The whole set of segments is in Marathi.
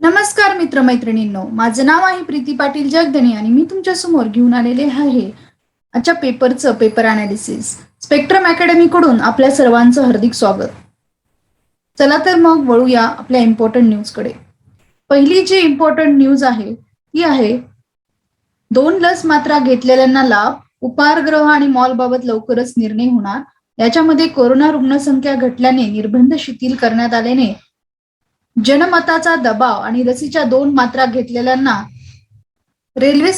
नमस्कार मित्रमैत्रिणींनो. माझं नाव आहे प्रीती पाटील जगदनी आणि मी तुमच्यासमोर घेऊन आलेले आहे आजच्या पेपरचं पेपर अनालिसिस स्पेक्ट्रम अकॅडमीकडून आपल्या सर्वांचं हार्दिक स्वागत. चला तर मग वळूया आपल्या इम्पॉर्टंट न्यूजकडे पहिली जी इम्पॉर्टंट न्यूज आहे ती आहे दोन लस मात्रा घेतलेल्यांना लाभ उपाहारगृह आणि मॉल बाबत लवकरच निर्णय होणार. याच्यामध्ये कोरोना रुग्णसंख्या घटल्याने निर्बंध शिथिल करण्यात आल्याने जनमताचा दबाव आणि लसीच्या दोन मात्रा घेतलेल्यांना रेल्वे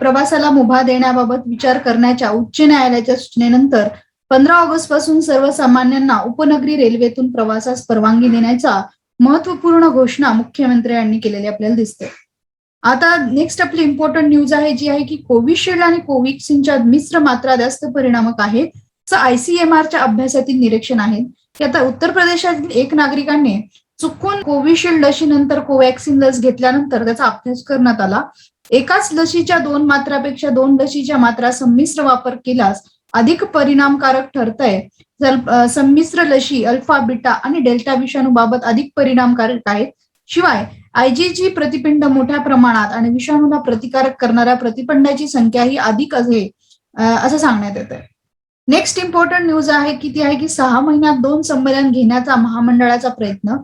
प्रवासाला मुभा देण्याबाबत विचार करण्याच्या उच्च न्यायालयाच्या सूचनेनंतर पंधरा ऑगस्टपासून सर्वसामान्यांना उपनगरी रेल्वेतून प्रवासास परवानगी देण्याचा महत्त्वपूर्ण घोषणा मुख्यमंत्र्यांनी केलेली आपल्याला दिसते. आता नेक्स्ट आपली इम्पॉर्टंट न्यूज आहे जी आहे की कोविशिल्ड आणि कोविक्सिनच्या मिश्र मात्रा जास्त परिणामक आहेत असं आयसीएमआरच्या अभ्यासातील निरीक्षण आहे. की आता उत्तर प्रदेशातील एक नागरिकांनी चुकून कोविशिल्ड लशीनंतर कोवॅक्सिन लस घेतल्यानंतर त्याचा अभ्यास करण्यात आला. एकाच लशीच्या दोन मात्रापेक्षा दोन लशीच्या मात्रा संमिश्र वापर केल्यास अधिक परिणामकारक ठरतंय. संमिश्र लशी अल्फा बिटा आणि डेल्टा विषाणूबाबत अधिक परिणामकारक आहेत शिवाय आयजीजी प्रतिपिंड मोठ्या प्रमाणात आणि विषाणूला प्रतिकारक करणाऱ्या प्रतिपिंडाची संख्या ही अधिक आहे असं सांगण्यात येत आहे नेक्स्ट इम्पॉर्टंट न्यूज आहे की ती आहे की सहा महिन्यात दोन संमेलन घेण्याचा महामंडळाचा प्रयत्न.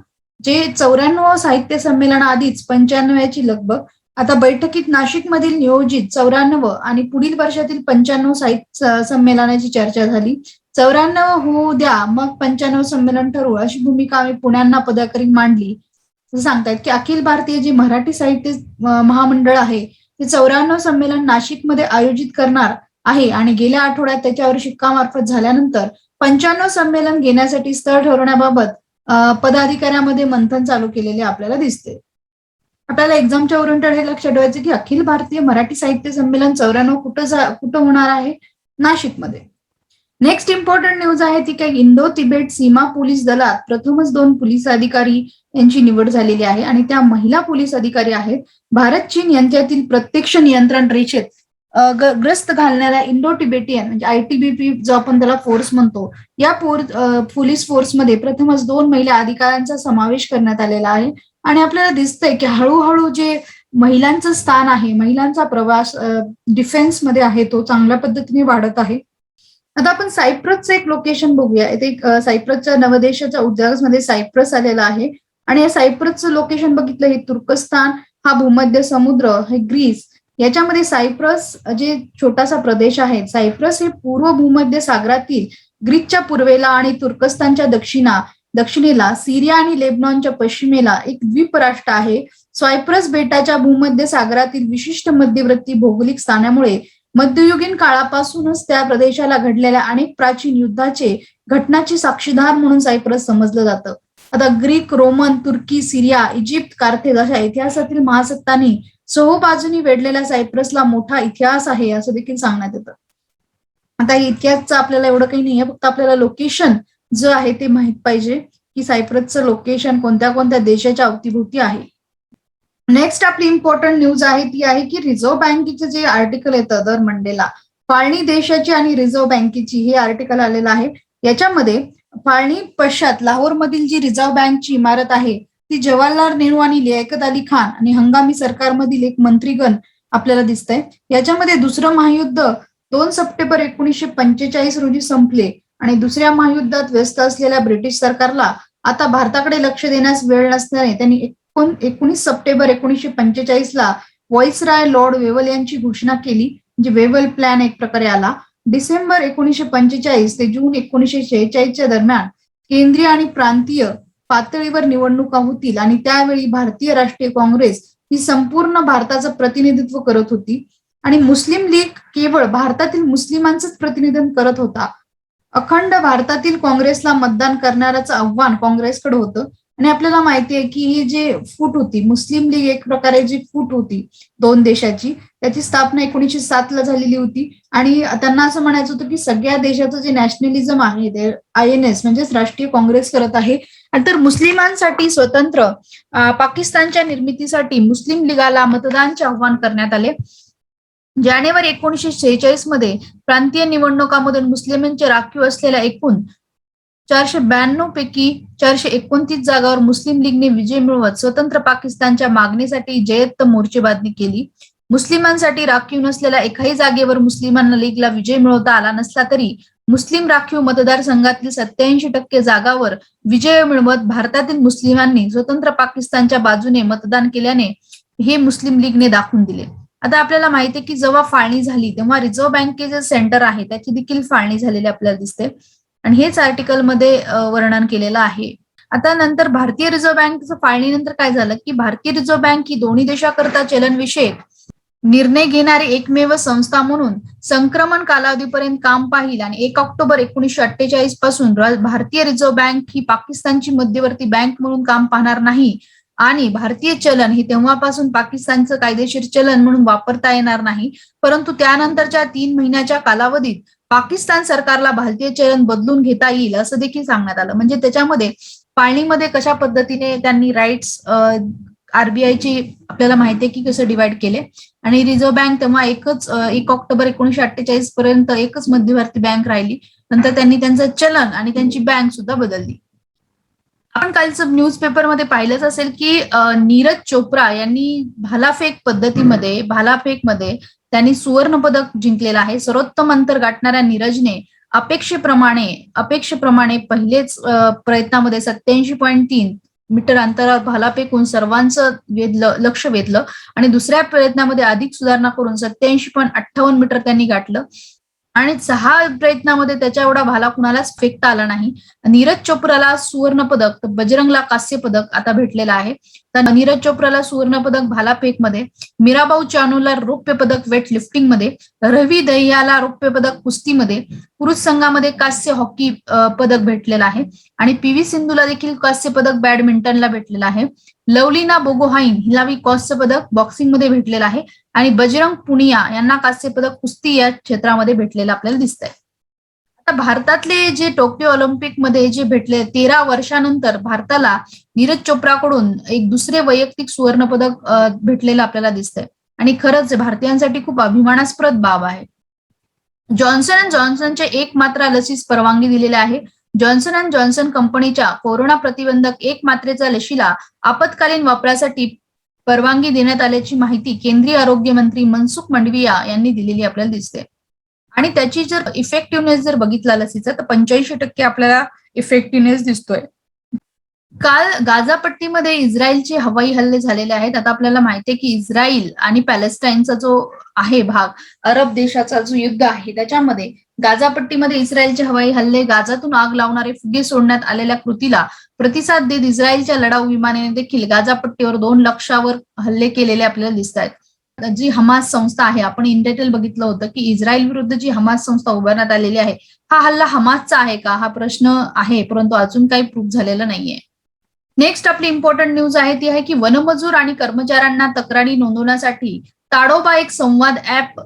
जे चौऱ्याण्णव साहित्य संमेलनाआधीच पंच्याण्णव्याची लगबग आता बैठकीत नाशिकमधील नियोजित चौऱ्याण्णव आणि पुढील वर्षातील पंच्याण्णव साहित्य संमेलनाची चर्चा झाली. चौऱ्याण्णव होऊ द्या मग पंच्याण्णव संमेलन ठरवू. अशी भूमिका आम्ही पुण्यांना पदाकरी मांडली. सांगतायत की अखिल भारतीय जे मराठी साहित्य महामंडळ आहे ते चौऱ्याण्णव संमेलन नाशिकमध्ये आयोजित करणार आहे आणि गेल्या आठवड्यात त्याच्यावर शिक्कामार्फत झाल्यानंतर पंच्याण्णव संमेलन घेण्यासाठी स्थळ ठरवण्याबाबत पदाधिकाऱ्यामध्ये मंथन चालू केलेले आपल्याला दिसते. आपल्याला एक्झामच्या ओरिएंटेड हे लक्षात ठेवायचं की अखिल भारतीय मराठी साहित्य संमेलन चौऱ्याण्णव कुठं कुठं होणार आहे? नाशिकमध्ये. नेक्स्ट इम्पॉर्टंट न्यूज आहे ती काही इंडो तिबेट सीमा पोलीस दलात प्रथमच दोन पोलीस अधिकारी यांची निवड झालेली आहे आणि त्या महिला पोलीस अधिकारी आहेत. भारत चीन यांच्यातील प्रत्यक्ष नियंत्रण रेषेत ग्रस्त घालणाऱ्या इंडो टिबेटियन म्हणजे आयटीबीपी जो आपण त्याला फोर्स म्हणतो या पोर पोलीस फोर्समध्ये प्रथमच दोन महिला अधिकाऱ्यांचा समावेश करण्यात आलेला आहे. आणि आपल्याला दिसतंय की हळूहळू जे महिलांचं स्थान आहे महिलांचा प्रवास डिफेन्समध्ये आहे तो चांगल्या पद्धतीने वाढत आहे. आता आपण सायप्रसचं एक लोकेशन बघूया. इथे सायप्रसच्या नवदेशाच्या उद्योगामध्ये सायप्रस आलेला आहे. आणि या सायप्रसचं लोकेशन बघितलं हे तुर्कस्तान हा भूमध्य समुद्र हे ग्रीस याच्यामध्ये सायप्रस जे छोटासा प्रदेश आहे सायप्रस हे पूर्व भूमध्य सागरातील ग्रीकच्या पूर्वेला आणि तुर्कस्तानच्या दक्षिणा दक्षिणेला सिरिया आणि लेबनॉनच्या पश्चिमेला एक द्वीपराष्ट्र आहे. सायप्रस बेटाच्या भूमध्य सागरातील विशिष्ट मध्यवर्ती भौगोलिक स्थानामुळे मध्ययुगीन काळापासूनच त्या प्रदेशाला घडलेल्या अनेक प्राचीन युद्धाचे घटनाचे साक्षीदार म्हणून सायप्रस समजलं जातं. आता ग्रीक रोमन तुर्की सिरिया इजिप्त कार्थेज अशा इतिहासातील महासत्तांनी चोहोबाजूनी वेढलेल्या सायप्रसला मोठा इतिहास आहे असं देखील सांगण्यात येतं. आता इतिहासचं आपल्याला एवढं काही नाहीये फक्त आपल्याला लोकेशन जे आहे ते माहीत पाहिजे की सायप्रसचं लोकेशन कोणत्या कोणत्या देशाच्या अवतीभोवती आहे. नेक्स्ट आपली इम्पॉर्टंट न्यूज आहे ती आहे की रिझर्व्ह बँकेचे जे आर्टिकल येतं दर मंडेला फाळणी देशाची आणि रिझर्व्ह बँकेची हे आर्टिकल आलेलं आहे. याच्यामध्ये फाळणी पश्चात लाहोर मधील जी रिझर्व्ह बँकची इमारत आहे की जवाहरलाल नेहरू आणि लियाकत अली खान आणि हंगामी सरकारमधील एक मंत्रीगण आपल्याला दिसतंय. याच्यामध्ये दुसरं महायुद्ध दोन सप्टेंबर एकोणीसशे पंचेचाळीस रोजी संपले आणि दुसऱ्या महायुद्धात व्यस्त असलेल्या ब्रिटिश सरकारला आता भारताकडे लक्ष देण्यास वेळ नसल्याने त्यांनी एकोण एकोणीस सप्टेंबर एकोणीसशे पंचेचाळीस ला व्हॉइसराय लॉर्ड वेवल यांची घोषणा केली म्हणजे वेवल प्लॅन एक प्रकारे आला. डिसेंबर एकोणीसशे पंचेचाळीस ते जून एकोणीसशे शेहेचाळीसच्या दरम्यान केंद्रीय आणि प्रांतीय पातळीवर निवडणुका होतील आणि त्यावेळी भारतीय राष्ट्रीय काँग्रेस ही संपूर्ण भारताचं प्रतिनिधित्व करत होती. आणि मुस्लिम लीग केवळ भारतातील मुस्लिमांचंच प्रतिनिधित्व करत होता. अखंड भारतातील काँग्रेसला मतदान करणाऱ्याचं आव्हान काँग्रेसकडे होतं. आणि आपल्याला माहिती आहे की ही जे फूट होती मुस्लिम लीग एक प्रकारे जी फूट होती दोन देशाची त्याची स्थापना एकोणीसशे सात ला झालेली होती. आणि त्यांना असं म्हणायचं होतं की सगळ्या देशाचं जे नॅशनलिझम आहे ते आय एन एस म्हणजेच राष्ट्रीय काँग्रेस करत आहे तर मुस्लिमांसाठी स्वतंत्र पाकिस्तानच्या निर्मितीसाठी मुस्लिम लीगाला मतदानचे आव्हान करण्यात आले. जानेवारी एकोणीसशे शेहेचाळीसमध्ये प्रांतीय निवडणुकामधून मुस्लिमांचे राखीव असलेल्या एकूण चारशे ब्याण्णव पैकी चारशे एकोणतीस जागावर मुस्लिम लीगने विजय मिळवत स्वतंत्र पाकिस्तानच्या मागणीसाठी जयत्त मोर्चेबाजी केली. मुस्लिमांसाठी राखीव नसलेल्या एकाही जागेवर मुस्लिमांना लीगला विजय मिळवता आला नसला तरी मुस्लिम राखीव मतदारसंघातील सत्याऐंशी टक्के जागावर विजय मिळवत भारतातील मुस्लिमांनी स्वतंत्र पाकिस्तानच्या बाजूने मतदान केल्याने हे मुस्लिम लीगने दाखवून दिले. आता आपल्याला माहिती आहे की जेव्हा फाळणी झाली तेव्हा रिझर्व्ह बँकेचे सेंटर आहे त्याची देखील फाळणी झालेली आपल्याला दिसते. आणि हेच आर्टिकलमध्ये वर्णन केलेलं आहे. आता नंतर भारतीय रिझर्व्ह बँकचं फाळणीनंतर काय झालं की भारतीय रिझर्व्ह बँक ही दोन्ही देशाकरता चलनविषयक निर्णय घेणारी एकमेव संस्था म्हणून संक्रमण कालावधीपर्यंत काम पाहिल आणि एक ऑक्टोबर एकोणीसशे अठ्ठेचाळीसपासून भारतीय रिझर्व्ह बँक ही पाकिस्तानची मध्यवर्ती बँक म्हणून काम पाहणार नाही. आणि भारतीय चलन हे तेव्हापासून पाकिस्तानचं कायदेशीर चलन म्हणून वापरता येणार नाही. परंतु त्यानंतरच्या तीन महिन्याच्या कालावधीत पाकिस्तान सरकारला भारतीय चलन बदलून घेता येईल असं देखील सांगण्यात आलं. म्हणजे त्याच्यामध्ये पाळणीमध्ये कशा पद्धतीने त्यांनी राईट्स आरबीआयची आपल्याला माहिती आहे की कसं डिवाइड केले? आणि रिझर्व्ह बँक तेव्हा एकच एक ऑक्टोबर एकोणीशे अठ्ठेचाळीस पर्यंत एकच मध्यवर्ती बँक राहिली. नंतर त्यांनी त्यांचं चलन आणि त्यांची बँक सुद्धा बदलली. आपण कालचं न्यूज पेपरमध्ये पाहिलंच असेल की नीरज चोप्रा यांनी भालाफेक पद्धतीमध्ये भालाफेकमध्ये त्यांनी सुवर्ण पदक जिंकलेलं आहे. सर्वोत्तम अंतर गाठणाऱ्या नीरजने अपेक्षेप्रमाणे अपेक्षेप्रमाणे पहिलेच प्रयत्नामध्ये सत्याऐंशी पॉईंट तीन मीटर अंतरावर भाला फेकून सर्वांचं वेधलं लक्ष वेधलं आणि दुसऱ्या प्रयत्नामध्ये अधिक सुधारणा करून सत्याऐंशी पॉईंट अठ्ठावन्न मीटर त्यांनी गाठलं. आणि सहा प्रयत्नामध्ये त्याच्या एवढा भाला कुणालाच फेकता आला नाही. नीरज चोप्राला सुवर्ण पदक तर बजरंगला कास्य पदक आता भेटलेलं आहे. तर नीरज चोप्राला सुवर्ण पदक भालाफेकमध्ये मीराबाऊ चानूला रौप्य पदक वेट लिफ्टिंगमध्ये रवी दहियाला रौप्य पदक कुस्तीमध्ये पुरुष संघामध्ये कास्य हॉकी पदक भेटलेलं आहे. आणि पी व्ही सिंधूला देखील कास्य पदक बॅडमिंटनला भेटलेलं आहे. लवलीना बोगोहाईन हिला कास्य पदक बॉक्सिंगमध्ये भेटलेलं आहे. आणि बजरंग पुनिया यांना कास्य पदक कुस्ती या क्षेत्रामध्ये भेटलेलं आपल्याला दिसतंय. भारतातले जे टोकियो ऑलिम्पिकमध्ये जे भेटले तेरा वर्षानंतर भारताला नीरज चोप्राकडून एक दुसरे वैयक्तिक सुवर्ण पदक भेटलेलं आपल्याला दिसतंय. आणि खरंच भारतीयांसाठी खूप अभिमानास्पद बाब आहे. जॉन्सन अँड जॉन्सनच्या एक मात्रा लसीस परवानगी दिलेली आहे. जॉन्सन अँड जॉन्सन कंपनीच्या कोरोना प्रतिबंधक एक मात्रेचा लशीला आपत्कालीन वापरासाठी परवानगी देण्यात आल्याची माहिती केंद्रीय आरोग्य मंत्री मनसुख मंडविया यांनी दिलेली आपल्याला दिसते. आणि त्याची जर इफेक्टिव्हनेस जर बघितला लसीचा तर पंच्याऐंशी टक्के आपल्याला इफेक्टिव्हनेस दिसतोय. काल गाझापट्टीमध्ये इस्रायलचे हवाई हल्ले झालेले आहेत. आता आपल्याला माहिती आहे की इस्रायल आणि पॅलेस्टाईनचा जो आहे भाग अरब देशाचा जो युद्ध आहे त्याच्यामध्ये गाझापट्टीमध्ये इस्रायलचे हवाई हल्ले गाजातून आग लावणारे फुगे सोडण्यात आलेल्या कृतीला प्रतिसाद देत इस्रायलच्या लढाऊ विमानाने देखील गाझापट्टीवर दोन लक्षावर हल्ले केलेले आपल्याला दिसत आहेत जी हमास संस्था आहे आपण इन डिटेल बघितलं होतं की इस्रायल विरुद्ध जी हमास संस्था उभारण्यात आलेली आहे हा हल्ला हमासचा आहे का? हा प्रश्न आहे परंतु अजून काही प्रूफ झालेला नाहीये. नेक्स्ट आपली इम्पॉर्टंट न्यूज आहे ती आहे की वनमजूर आणि कर्मचाऱ्यांना तक्रारी नोंदवण्यासाठी ताडोबा एक संवाद ऍप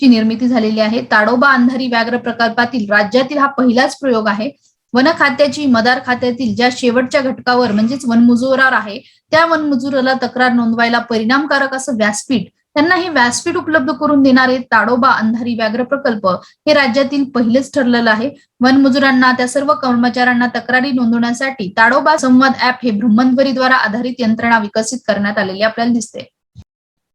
ची निर्मिती झालेली आहे. ताडोबा अंधारी व्याघ्र प्रकल्पातील राज्यातील हा पहिलाच प्रयोग आहे. वन खात्याची मदार खात्यातील ज्या शेवटच्या घटकावर म्हणजेच वनमजुरावर आहे त्या वनमजुराला तक्रार नोंदवायला परिणामकारक असं व्यासपीठ त्यांना हे व्यासपीठ उपलब्ध करून देणारे ताडोबा अंधारी व्याघ्र प्रकल्प हे राज्यातील पहिलेच ठरलेलं आहे. वनमजुरांना त्या सर्व कर्मचाऱ्यांना तक्रारी नोंदवण्यासाठी ताडोबा संवाद ऍप हे ब्रह्मध्वरीद्वारा आधारित यंत्रणा विकसित करण्यात आलेली आपल्याला दिसते.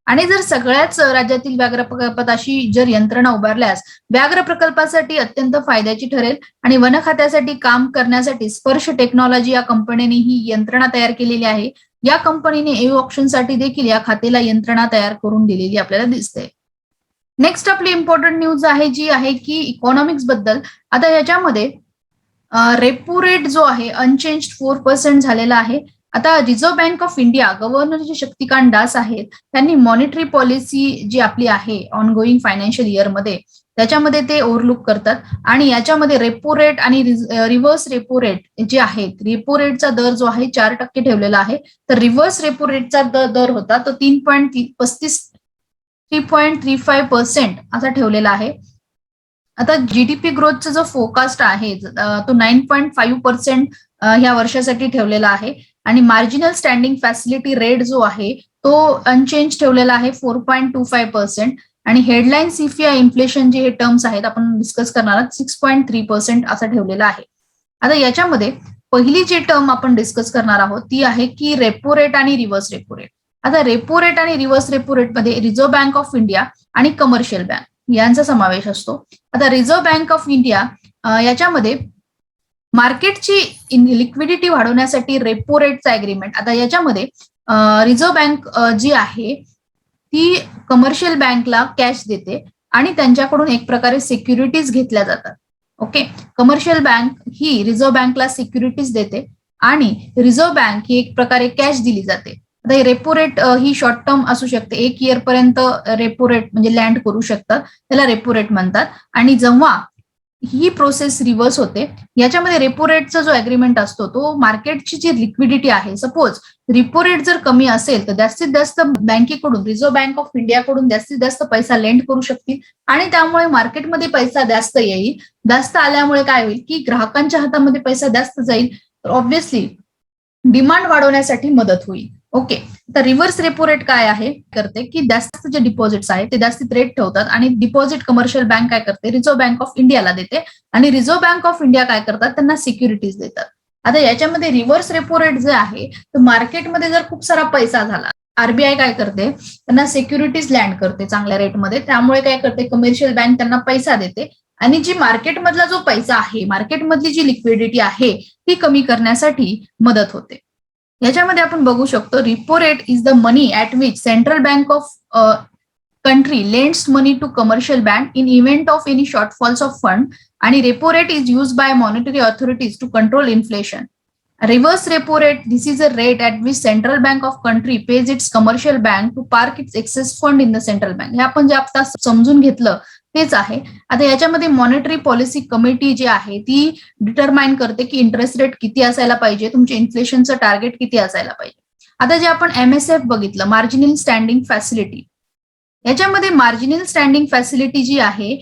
आणि जर सगळ्याच राज्यातील व्याघ्र प्रकल्पाशी जर यंत्रणा उभारल्यास व्याघ्र प्रकल्पासाठी अत्यंत फायद्याची ठरेल आणि वन खात्यासाठी काम करण्यासाठी स्पर्श टेक्नॉलॉजी या कंपनीने ही यंत्रणा तयार केलेली आहे. या कंपनीने ए ऑप्शनसाठी देखील या खात्याला यंत्रणा तयार करून दिलेली आपल्याला दिसते. नेक्स्ट आपली इम्पॉर्टंट न्यूज आहे जी आहे की इकॉनॉमिक्सबद्दल. आता याच्यामध्ये रेपो रेट जो आहे अनचेंज फोर पर्सेंट झालेला आहे. आता reserve bank of India governor जे शक्तिकांत दास आहेत त्यांनी मॉनिटरी पॉलिसी जी आपली आहे ऑनगोईंग फायनान्शियल इयरमध्ये त्याच्यामध्ये ते ओव्हरलुक करतात. आणि याच्यामध्ये रेपो रेट आणि रिव्हर्स रेपो रेट जे आहेत रेपो रेटचा दर जो आहे चार टक्के ठेवलेला आहे. तर रिव्हर्स रेपो रेटचा दर होता तो तीन पॉईंट पस्तीस three point three five percent असा ठेवलेला आहे. आता जीडीपी ग्रोथचा जो फोकास्ट आहे तो नाईन पॉईंट फाईव्ह पर्सेंट ह्या वर्षासाठी ठेवलेला आहे. आणि मार्जिनल स्टँडिंग फॅसिलिटी रेट जो आहे तो अनचेंज ठेवलेला आहे four point two five percent आणि हेडलाईन सीफीआय इन्फ्लेशन जे हे टर्म्स आहेत आपण डिस्कस करणार आहोत सिक्स पॉईंट थ्री पर्सेंट असं ठेवलेलं आहे. आता याच्यामध्ये पहिली जी टर्म आपण डिस्कस करणार आहोत ती आहे की रेपो रेट आणि रिव्हर्स रेपो रेट आता रेपो रेट आणि रिव्हर्स रेपो रेटमध्ये रिझर्व्ह बँक ऑफ इंडिया आणि कमर्शियल बँक यांचा समावेश असतो. आता रिझर्व्ह बँक ऑफ इंडिया याच्यामध्ये मार्केटची लिक्विडिटी वाढवण्यासाठी रेपो रेटचा अग्रीमेंट आता याच्यामध्ये रिझर्व्ह बँक जी आहे ती कमर्शियल बँकला कॅश देते आणि त्यांच्याकडून एक प्रकारे सिक्युरिटीज घेतल्या जातात. ओके कमर्शियल बँक ही रिझर्व्ह बँकला सिक्युरिटीज देते आणि रिझर्व्ह बँक ही एक प्रकारे कॅश दिली जाते. आता रेपो रेट ही शॉर्ट टर्म असू शकते. एक इयर पर्यंत रेपो रेट म्हणजे लँड करू शकतात. त्याला रेपो रेट म्हणतात. आणि जेव्हा ही प्रोसेस रिव्हर्स होते. याच्यामध्ये रेपो रेटचा जो अग्रीमेंट असतो तो मार्केटची जी लिक्विडिटी आहे सपोज रिपो रेट जर कमी असेल तर जास्तीत जास्त बँकेकडून रिझर्व्ह बँक ऑफ इंडियाकडून जास्तीत जास्त पैसा लेंड करू शकतील. आणि त्यामुळे मार्केटमध्ये पैसा जास्त येईल. जास्त आल्यामुळे काय होईल की ग्राहकांच्या हातामध्ये पैसा जास्त जाईल. तर ऑब्व्हियसली डिमांड वाढवण्यासाठी मदत होईल. ओके. तर रिव्हर्स रेपो रेट काय आहे? करते की जास्त जे डिपॉझिट्स आहे ते जास्तीत रेट ठेवतात आणि डिपॉझिट कमर्शियल बँक काय करते? रिझर्व्ह बँक ऑफ इंडियाला देते. आणि रिझर्व्ह बँक ऑफ इंडिया काय करतात? त्यांना सिक्युरिटीज देतात. आता याच्यामध्ये रिव्हर्स रेपो रेट जे आहे तर मार्केटमध्ये जर खूप सारा पैसा झाला आरबीआय काय करते? त्यांना सिक्युरिटीज लँड करते चांगल्या रेटमध्ये त्यामुळे काय करते? कमर्शियल बँक त्यांना पैसा देते. आणि जी मार्केटमधला जो पैसा आहे मार्केटमधली जी लिक्विडिटी आहे ती कमी करण्यासाठी मदत होते. याच्यामध्ये आपण बघू शकतो repo rate is the money at which central bank of country lends money to commercial bank in event of any shortfalls of fund आणि repo rate is use by monetary authorities to control inflation reverse repo rate this is a rate at which central bank of country pays its commercial bank to park its excess fund in the central bank हे आपण जे आता समजून घेतलं तेच आहे. आता याच्यामध्ये मॉनिटरी पॉलिसी कमिटी जी आहे ती डिटरमाइन करते की इंटरेस्ट रेट किती असायला पाहिजे तुमचे इन्फ्लेशनचं टार्गेट किती असायला पाहिजे. आता जे आपण एमएसएफ बघितलं मार्जिनल स्टँडिंग फॅसिलिटी याच्यामध्ये मार्जिनल स्टँडिंग फॅसिलिटी जी आहे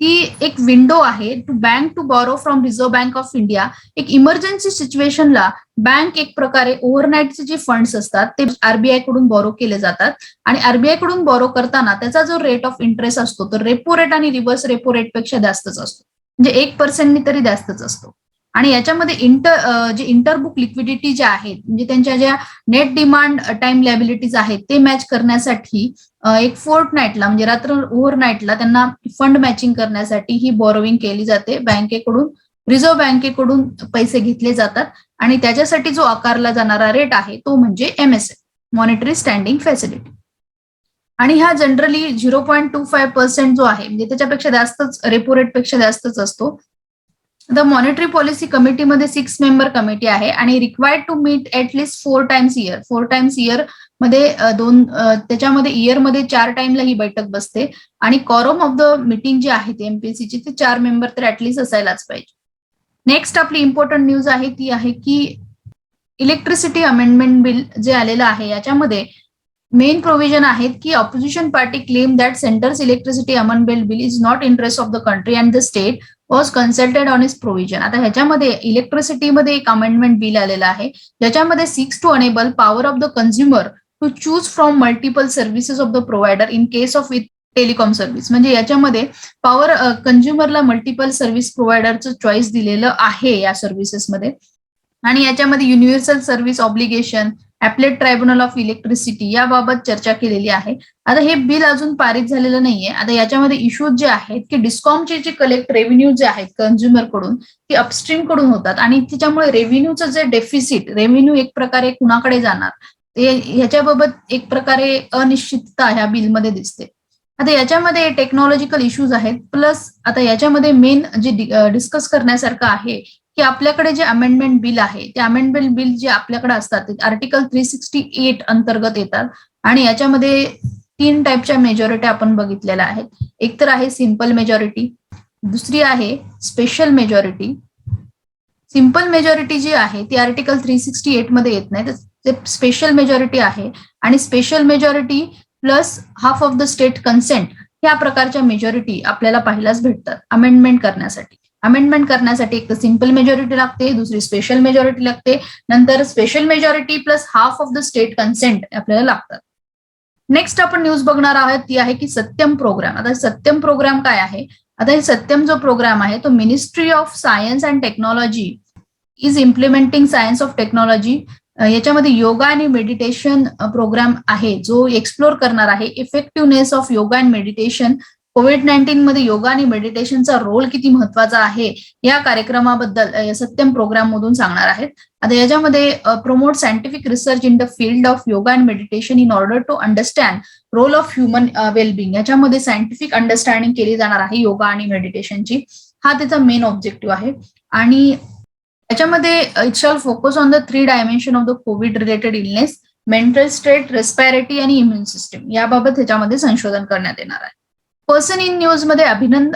ती एक विंडो आहे to bank to borrow from reserve bank of India एक इमर्जन्सी सिच्युएशनला बँक एक प्रकारे ओव्हरनाईटचे जे फंड्स असतात ते आरबीआयकडून बॉरो केले जातात. आणि आरबीआयकडून बॉरो करताना त्याचा जो रेट ऑफ इंटरेस्ट असतो तो रेपो रेट आणि रिव्हर्स रेपो रेटपेक्षा जास्तच असतो. म्हणजे एक पर्सेंटनी तरी जास्तच असतो. आणि याच्यामध्ये इंटर जे इंटरबुक लिक्विडिटी ज्या आहेत म्हणजे त्यांच्या ज्या नेट डिमांड टाइम लॅबिलिटीज आहेत ते मॅच करण्यासाठी एक फोर्ट नाईटला म्हणजे रात्र ओव्हर नाईटला त्यांना फंड मॅचिंग करण्यासाठी ही बॉरोविंग केली जाते. बँकेकडून रिझर्व्ह बँकेकडून पैसे घेतले जातात आणि त्याच्यासाठी जो आकारला जाणारा रेट आहे तो म्हणजे M S F monetary standing facility आणि हा generally zero point two five percent जो आहे म्हणजे त्याच्यापेक्षा जास्तच रेपो रेटपेक्षा जास्तच असतो. द मॉनिटरी पॉलिसी कमिटीमध्ये सिक्स मेंबर कमिटी आहे आणि required to meet at least four times year four times इयरमध्ये दोन त्याच्यामध्ये इयरमध्ये चार टाइमला ही बैठक बसते आणि कॉरम ऑफ द मिटिंग जी आहे ती एमपीएससीची ते चार मेंबर तर ऍटलिस्ट असायलाच पाहिजे. नेक्स्ट आपली इम्पॉर्टंट न्यूज आहे ती आहे की इलेक्ट्रिसिटी अमेंडमेंट बिल जे आलेलं आहे याच्यामध्ये मेन प्रोव्हिजन आहेत की opposition party claim that centres electricity amendment bill is not interest of the country and the state was consulted on is provision आता ह्याच्यामध्ये इलेक्ट्रिसिटीमध्ये एक अमेंडमेंट बिल आलेलं आहे. ज्याच्यामध्ये seeks to enable power of the consumer to choose from multiple services of the provider in case of with telecom service म्हणजे याच्यामध्ये पॉवर कन्झ्युमरला मल्टिपल सर्व्हिस प्रोव्हायडरचं चॉईस दिलेलं आहे या सर्व्हिसेसमध्ये आणि याच्यामध्ये universal service obligation appellate tribunal of electricity याबाबत चर्चा केलेली आहे. आता हे बिल अजून पारित झालेलं नाहीये. आता याच्यामध्ये इश्यूज जे आहेत की डिस्कॉमचे जे कलेक्ट रेव्हेन्यू जे आहेत कन्झ्युमरकडून ते अपस्ट्रीमकडून होतात. आणि त्याच्यामुळे रेव्हेन्यूचं जे डेफिसिट रेव्हेन्यू एक प्रकारे कुणाकडे जाणार? ते ह्याच्याबाबत एक प्रकारे अनिश्चितता ह्या बिलमध्ये दिसते. आता याच्यामध्ये टेक्नॉलॉजिकल इश्यूज आहेत. प्लस आता याच्यामध्ये मेन जे डिस्कस करण्यासारखं आहे की आपल्याकडे जे अमेंडमेंट बिल आहे ते अमेंडमेंट बिल जे आपल्याकडे असतात ते आर्टिकल थ्री सिक्स्टी एट अंतर्गत येतात. आणि याच्यामध्ये तीन टाईपच्या मेजॉरिटी आपण बघितलेल्या आहेत. एक तर आहे सिंपल मेजॉरिटी दुसरी आहे स्पेशल मेजॉरिटी सिंपल मेजॉरिटी जी आहे ती आर्टिकल थ्री सिक्स्टी एटमध्ये येत नाही. ते स्पेशल मेजॉरिटी आहे. आणि special majority plus half of the state consent ह्या प्रकारच्या मेजॉरिटी आपल्याला पाहिलाच भेटतात अमेंडमेंट करण्यासाठी. अमेंडमेंट करण्यासाठी एक तर सिंपल मेजॉरिटी लागते दुसरी स्पेशल मेजॉरिटी लागते. नंतर special majority plus half of the state consent आपल्याला लागतात. नेक्स्ट आपण न्यूज बघणार आहोत ती आहे की सत्यम प्रोग्राम आता सत्यम प्रोग्राम काय आहे? आता हे सत्यम जो प्रोग्राम आहे तो ministry of science and technology is implementing science of technology याच्यामध्ये योगा आणि मेडिटेशन प्रोग्राम आहे. जो एक्सप्लोर करणार आहे effectiveness of yoga and meditation COVID nineteen मध्ये योगा आणि मेडिटेशनचा रोल किती महत्त्वाचा आहे या कार्यक्रमाबद्दल सत्यम प्रोग्राम मधून सांगणार आहेत. आता याच्यामध्ये promote scientific research in the field of yoga and meditation in order to understand role of human wellbeing याच्यामध्ये सायंटिफिक अंडरस्टँडिंग केली जाणार आहे योगा आणि मेडिटेशनची हा त्याचा मेन ऑब्जेक्टिव्ह आहे. आणि याच्यामध्ये it shall focus on the three dimension of the COVID related illness mental state respiratory आणि इम्युन सिस्टम याबाबत ह्याच्यामध्ये संशोधन करण्यात येणार आहे. पर्सन इन न्यूजमध्ये अभिनंद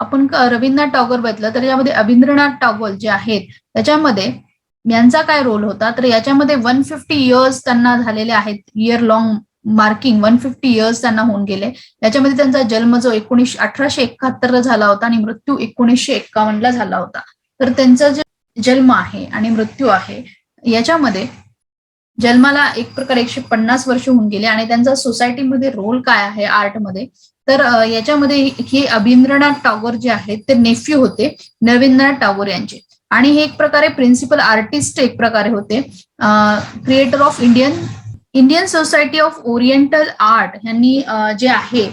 आपण रवींद्रनाथ टागोर बघितलं तर यामध्ये अभिंद्रनाथ टागोर जे आहेत त्याच्यामध्ये यांचा काय रोल होता? तर याच्यामध्ये वन फिफ्टी इयर्स त्यांना झालेले आहेत year long marking one fifty years त्यांना होऊन गेले. याच्यामध्ये त्यांचा जन्म जो एकोणीसशे अठराशे एकाहत्तर झाला होता आणि मृत्यू एकोणीसशे एक्कावन्नला झाला होता. तर त्यांचा जे जन्म आहे आणि मृत्यू आहे याच्यामध्ये जन्माला एक प्रकारे एकशे पन्नास वर्ष होऊन गेले आणि त्यांचा सोसायटीमध्ये रोल काय आहे? आर्टमध्ये तर याच्यामध्ये हे अभिंद्रनाथ टागोर जे आहेत ते नेफ्यू होते नवींद्रनाथ टागोर यांचे. आणि हे एक प्रकारे प्रिन्सिपल आर्टिस्ट एक प्रकारे होते. Creator of Indian Indian society of oriental art यांनी जे आहे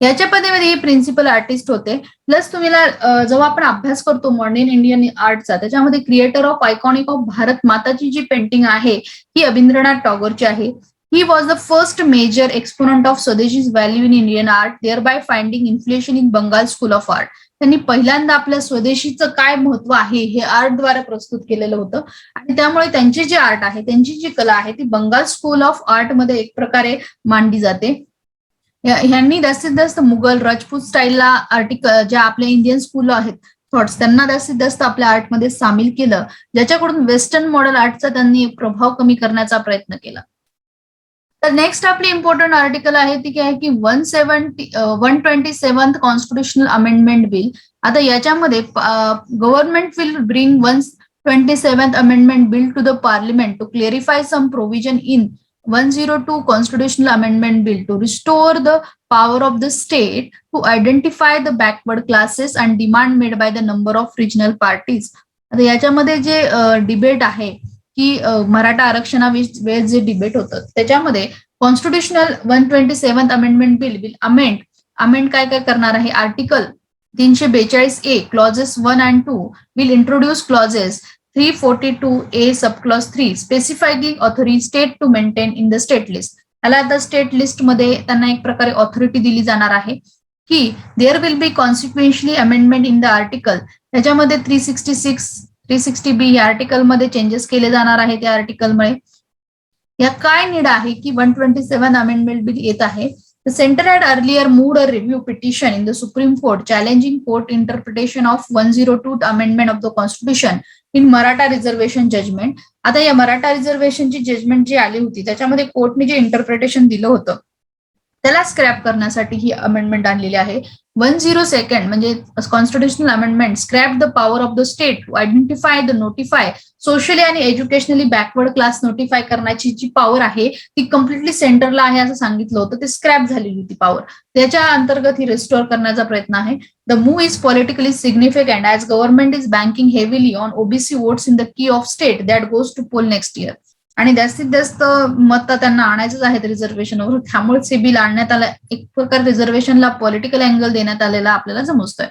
याच्या पदेमध्ये हे प्रिन्सिपल आर्टिस्ट होते. प्लस तुम्हाला जेव्हा आपण अभ्यास करतो मॉडर्न इंडियन आर्टचा त्याच्यामध्ये creator of iconic of Bharat माताची जी पेंटिंग आहे ही अभिंद्रनाथ टागोरची आहे. He was the first major exponent of swadeshi's value in Indian art thereby by inflation in in Bengal school of art त्यांनी पहिल्यांदा आपल्या स्वदेशीचं काय महत्त्व आहे हे आर्टद्वारे प्रस्तुत केलेलं होतं. आणि त्यामुळे त्यांचे जे आर्ट आहे त्यांची जी कला आहे ती बंगाल स्कूल ऑफ आर्टमध्ये एक प्रकारे मांडली जाते. ह्यांनी जास्तीत जास्त मुघल राजपूत स्टाईलला आर्टिकल ज्या आपल्या इंडियन स्कूल आहेत थॉट्स त्यांना जास्तीत जास्त आपल्या आर्टमध्ये सामील केलं ज्याच्याकडून वेस्टर्न मॉडेल आर्टचा त्यांनी प्रभाव कमी करण्याचा प्रयत्न केला. तर नेक्स्ट आपली इम्पॉर्टंट आर्टिकल आहे ती काय की one seventy one twenty seven constitutional amendment bill आता याच्यामध्ये government will bring one twenty seventh amendment bill to the parliament to clarify some provision in 102 constitutional amendment bill to restore the power of the state to identify the backward classes and demand made by the number of regional parties आता याच्यामध्ये जे डिबेट आहे की मराठा आरक्षणावेळेस जे डिबेट होतं त्याच्यामध्ये constitutional one twenty seven amendment bill will amend amend काय काय करणार आहे? आर्टिकल तीनशे बेचाळीस A clauses one and two will introduce clauses three forty two A sub clause three specifying authority state to maintain in the state list याला आता स्टेट लिस्टमध्ये त्यांना एक प्रकारे ऑथॉरिटी दिली जाणार आहे की there will be consequently amendment in the article त्याच्यामध्ये three sixty six three sixty B या आर्टिकलमध्ये चेंजेस केले जाणार आहे त्या आर्टिकलमुळे या काय नीड आहे की one twenty seven amendment bill येत आहे The center had earlier moved a review petition in the Supreme Court challenging court interpretation of 102th amendment of the Constitution in Maratha reservation judgment. आता या मराठा रिझर्वेशनची जजमेंट जी आली होती त्याच्यामध्ये कोर्टने जे इंटरप्रिटेशन दिलं होतं त्याला स्क्रॅप करण्यासाठी ही अमेंडमेंट आणलेली आहे. वन झिरो सेकंड म्हणजे constitutional amendment scrap the power of the state to identify the notify socially आणि एज्युकेशनली बॅकवर्ड क्लास नोटिफाय करण्याची जी पॉवर आहे ती कम्प्लिटली सेंटरला आहे असं सांगितलं होतं ते स्क्रॅप झालेली होती पॉवर त्याच्या अंतर्गत ही रिस्टोअर करण्याचा प्रयत्न आहे. The move is politically significant as government is banking heavily on OBC votes in the key of state that goes to poll next year आणि जास्तीत जास्त मत त्यांना आणायचंच आहेत रिझर्वेशनवर त्यामुळे हे बिल आणण्यात आलं. एक प्रकार रिझर्वेशनला पॉलिटिकल अँगल देण्यात आलेला आपल्याला समजतोय.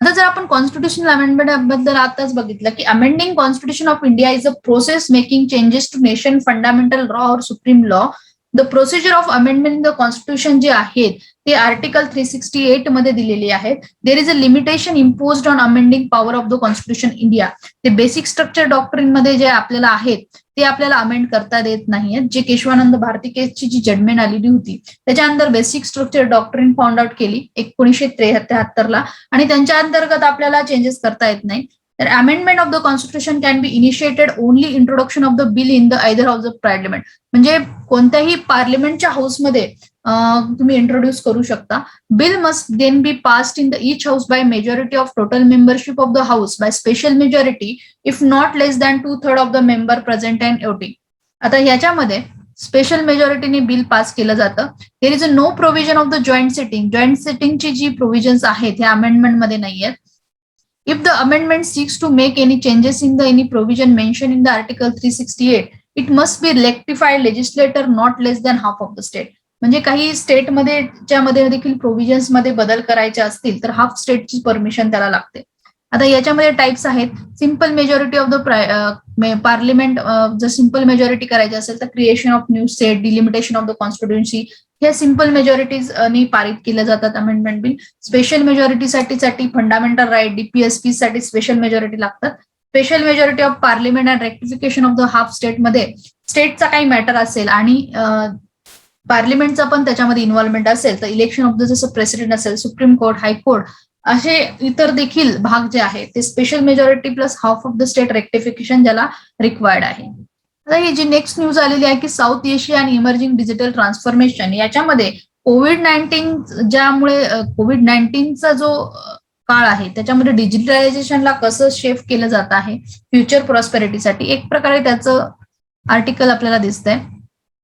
आता जर आपण कॉन्स्टिट्युशनल अमेंडमेंटबद्दल आताच बघितलं की amending constitution of India is a process making changes to nation fundamental law और supreme law the procedure of amendment in the constitution जे आहेत ते आर्टिकल थ्री सिक्स्टी एटमध्ये दिलेली आहेत. There is a limitation impose on amending power of the constitution India ते बेसिक स्ट्रक्चर डॉक्टरीन मध्ये जे आपल्याला आहेत ते आपल्याला अमेंड करता देत नाहीयेत. जे केशवानंद भारती केसची जी जजमेंट आलेली होती त्याच्यानंतर basic structure doctrine found out केली एकोणीसशे त्र्याहत्तरला आणि त्यांच्या अंतर्गत आपल्याला चेंजेस करता येत नाही. तर amendment of the constitution can be initiated only introduction of the bill in the either house of parliament. म्हणजे कोणत्याही पार्लिमेंटच्या हाऊसमध्ये तुम्ही इंट्रोड्यूस करू शकता. Bill must then be passed in the each house by majority of total membership of the house by special majority if not less than two third of the member present and voting आता ह्याच्यामध्ये स्पेशल मेजॉरिटीने बिल पास केलं जातं. There is a no provision of the joint sitting joint सिटिंगची जी प्रोव्हिजन्स आहेत ह्या अमेंडमेंटमध्ये नाही आहेत If the amendment seeks to make any changes in the any provision mentioned in the Article 368, it must be rectified legislator not less than half of the state. म्हणजे काही स्टेटमध्ये ज्यामध्ये देखील प्रोव्हिजन्समध्ये बदल करायचे असतील तर हाफ स्टेटची परमिशन त्याला लागते आता याच्यामध्ये टाइप्स आहेत simple majority of the parliament जर सिंपल मेजॉरिटी करायची असेल तर creation of new state delimitation of the constituency हे सिंपल मेजॉरिटीजनी पारित केल्या जातात अमेंडमेंट बिल स्पेशल मेजॉरिटीसाठी साठी फंडामेंटल राईट डीपीएसपी साठी स्पेशल मेजॉरिटी लागतात. Special majority of parliament and rectification of the half स्टेटमध्ये स्टेटचा काही मॅटर असेल आणि पार्लिमेंटचा पण त्याच्यामध्ये इन्व्हॉल्वमेंट असेल तर इलेक्शन ऑफ द जसं प्रेसिडेंट असेल सुप्रीम कोर्ट हायकोर्ट असे इतर देखील भाग जे आहेत ते special majority plus half of the state rectification ज्याला रिक्वायर्ड आहे. आता ही जी नेक्स्ट न्यूज आलेली आहे की साऊथ एशिया आणि इमर्जिंग डिजिटल ट्रान्सफॉर्मेशन याच्यामध्ये कोविड नाईन्टीन ज्यामुळे कोविड नाईन्टीनचा जो काळ आहे त्याच्यामध्ये डिजिटलायझेशनला कसं शेफ केलं जात आहे फ्युचर प्रॉस्पेरिटीसाठी एक प्रकारे त्याचं आर्टिकल आपल्याला दिसतंय.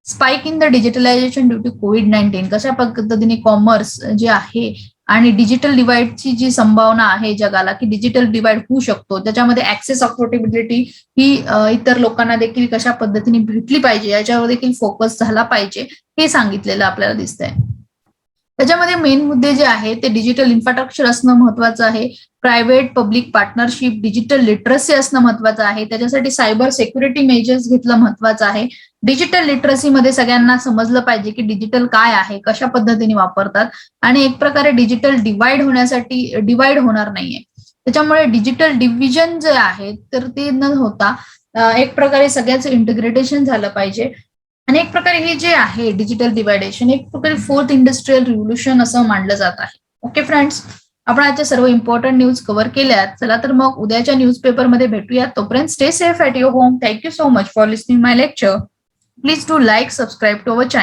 Spike in the digitalization due to covid nineteen कशा पद्धतीने कॉमर्स जे आहे आणि डिजिटल डिवाइडची जी संभावना आहे जगाला की डिजिटल डिवाइड होऊ शकतो त्याच्यामध्ये ऍक्सेस अफोर्डेबिलिटी ही इतर लोकांना देखील कशा पद्धतीने भेटली पाहिजे याच्यावर देखील फोकस झाला पाहिजे हे सांगितलेलं आपल्याला दिसतंय. त्याच्यामध्ये मेन मुद्दे जे आहे ते डिजिटल इन्फ्रास्ट्रक्चर असणं महत्वाचं आहे private public partnership digital literacy असणं महत्वाचं आहे त्याच्यासाठी सायबर सेक्युरिटी मेजर्स घेतलं महत्वाचं आहे डिजिटल लिटरसीमध्ये सगळ्यांना समजलं पाहिजे की डिजिटल काय आहे कशा पद्धतीने वापरतात आणि एक प्रकारे डिजिटल डिवाइड होण्यासाठी डिवाइड होणार नाहीये. त्याच्यामुळे डिजिटल डिव्हिजन जे आहे तर ते न होता एक प्रकारे सगळ्याचं इंटिग्रेटेशन झालं पाहिजे. आणि एक प्रकारे हे जे आहे डिजिटल डिवायडेशन एक प्रकारे फोर्थ इंडस्ट्रीयल रिव्होल्युशन असं मानलं जात आहे. ओके फ्रेंड्स आपण आजच्या सर्व इम्पॉर्टंट न्यूज कव्हर केल्यात. चला तर मग उद्याच्या न्यूजपेपरमध्ये भेटूयात. तोपर्यंत stay safe at your home thank you so much for listening my lecture Please do like, subscribe to our channel.